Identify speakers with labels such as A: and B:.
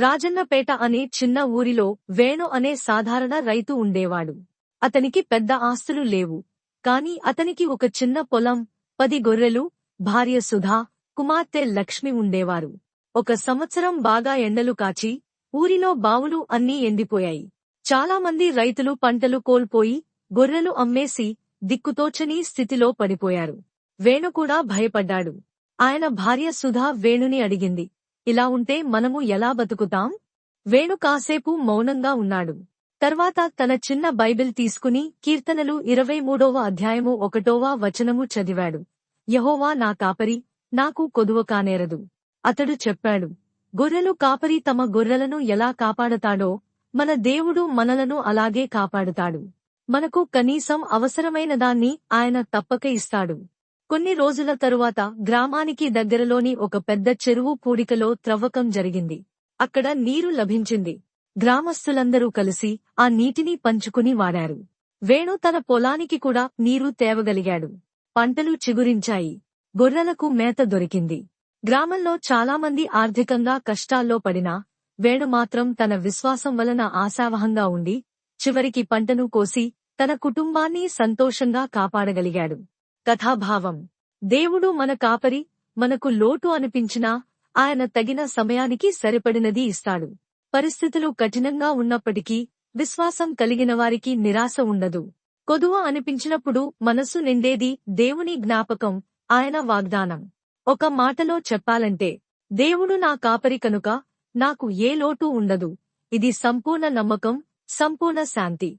A: రాజన్నపేట అనే చిన్న ఊరిలో వేణు అనే సాధారణ రైతు ఉండేవాడు. అతనికి పెద్ద ఆస్తులు లేవు. కాని అతనికి ఒక చిన్న పొలం పది గొర్రెలు భార్య సుధా కుమార్తె లక్ష్మి ఉండేవారు. ఒక సంవత్సరం బాగా ఎండలు కాచి ఊరిలో బావులు అన్నీ ఎండిపోయాయి. చాలామంది రైతులు పంటలు కోల్పోయి గొర్రెలు అమ్మేసి దిక్కుతోచని స్థితిలో పడిపోయారు. వేణు కూడా భయపడ్డాడు. ఆయన భార్య సుధా వేణుని అడిగింది ఇలా ఉంటే మనము ఎలా బతుకుతాం? వేణు కాసేపు మౌనంగా ఉన్నాడు. తర్వాత తన చిన్న బైబిల్ తీసుకుని కీర్తనలు ఇరవై మూడవ అధ్యాయము ఒకటోవ వచనము చదివాడు. యహోవా నా కాపరి నాకు కొదువ కానేరదు. అతడు చెప్పాడు గొర్రెలు కాపరి తమ గొర్రెలను ఎలా కాపాడతాడో మన దేవుడు మనలను అలాగే కాపాడుతాడు. మనకు కనీసం అవసరమైన దాన్ని ఆయన తప్పక ఇస్తాడు. కొన్ని రోజుల తరువాత గ్రామానికి దగ్గరలోని ఒక పెద్ద చెరువు పూడికలో త్రవ్వకం జరిగింది. అక్కడ నీరు లభించింది. గ్రామస్తులందరూ కలిసి ఆ నీటిని పంచుకుని వాడారు. వేణు తన పొలానికి కూడా నీరు తేవగలిగాడు. పంటలు చిగురించాయి. గొర్రెలకు మేత దొరికింది. గ్రామంలో చాలామంది ఆర్థికంగా కష్టాల్లో పడినా వేణు మాత్రం తన విశ్వాసం వలన ఆశావహంగా ఉండి చివరికి పంటను కోసి తన కుటుంబాన్ని సంతోషంగా కాపాడగలిగాడు. కథాభావం. దేవుడు మన కాపరి మనకు లోటు అనిపించినా ఆయన తగిన సమయానికి సరిపడినది ఇస్తాడు. పరిస్థితులు కఠినంగా ఉన్నప్పటికీ విశ్వాసం కలిగిన వారికి నిరాశ ఉండదు. కొదువ అనిపించినప్పుడు మనసు నిండేది దేవుని జ్ఞాపకం ఆయన వాగ్దానం. ఒక మాటలో చెప్పాలంటే దేవుడు నా కాపరి కనుక నాకు ఏ లోటు ఉండదు. ఇది సంపూర్ణ నమ్మకం సంపూర్ణ శాంతి.